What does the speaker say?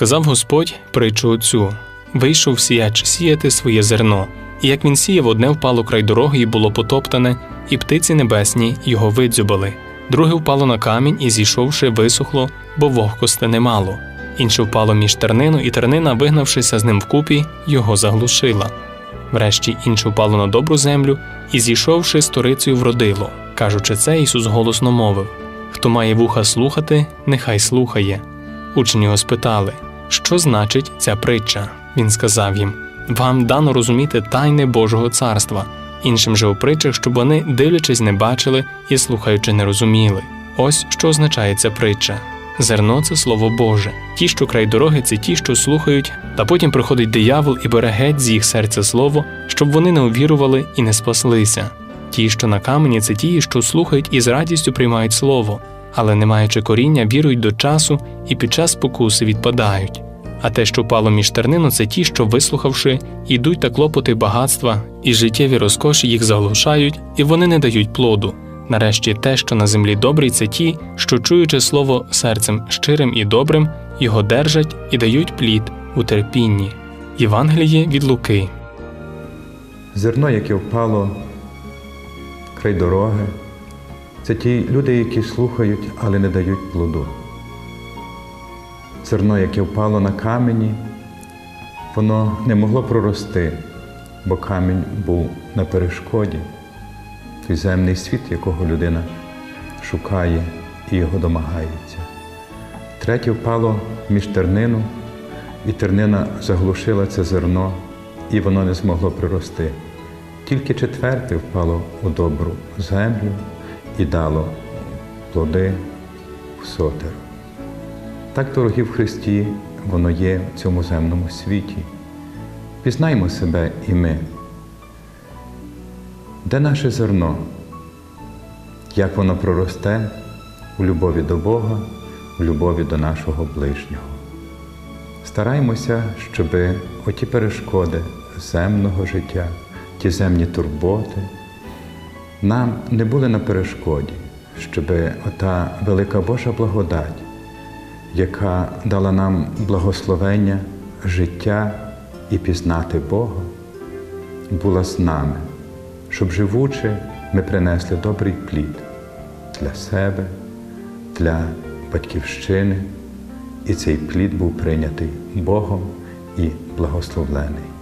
Сказав Господь притчу оцю: вийшов сіяч сіяти своє зерно, і як він сіяв, одне впало край дороги і було потоптане, і птиці небесні його видзюбали. Друге впало на камінь і, зійшовши, висохло, бо вогкости немало. Інше впало між тернину, і тернина, вигнавшися з ним вкупі, його заглушила. Врешті інше впало на добру землю, і, зійшовши, сторицею вродило. Кажучи це, Ісус голосно мовив: Хто має вуха слухати, нехай слухає. Учні його спитали, що значить ця притча. Він сказав їм: Вам дано розуміти тайни Божого царства, іншим же у притчах, щоб вони, дивлячись, не бачили і слухаючи, не розуміли. Ось що означає ця притча. Зерно це слово Боже. Ті, що край дороги, це ті, що слухають, та потім приходить диявол і бере геть з їх серця слово, щоб вони не увірували і не спаслися. Ті, що на камені, це ті, що слухають і з радістю приймають слово, але, не маючи коріння, вірують до часу і під час спокуси відпадають. А те, що впало між тернину, це ті, що, вислухавши, ідуть та клопоти багатства, і життєві розкоші їх заглушають, і вони не дають плоду. Нарешті те, що на землі добрий, це ті, що, чуючи слово серцем щирим і добрим, його держать і дають плід у терпінні. Євангеліє від Луки. Зерно, яке впало край дороги, це ті люди, які слухають, але не дають плоду. Зерно, яке впало на камені, воно не могло прорости, бо камінь був на перешкоді, той земний світ, якого людина шукає і його домагається. Третє впало між тернину, і тернина заглушила це зерно, і воно не змогло прирости. Тільки четверте впало у добру землю і дало плоди в сотеру. Так, дорогі в Христі, воно є в цьому земному світі. Пізнаймо себе і ми. Де наше зерно? Як воно проросте у любові до Бога, у любові до нашого ближнього. Стараймося, щоб оті перешкоди земного життя, ті земні турботи нам не були на перешкоді, щоб ота велика Божа благодать, яка дала нам благословення, життя і пізнати Бога, була з нами, щоб живучи, ми принесли добрий плід для себе, для батьківщини, і цей плід був прийнятий Богом і благословлений.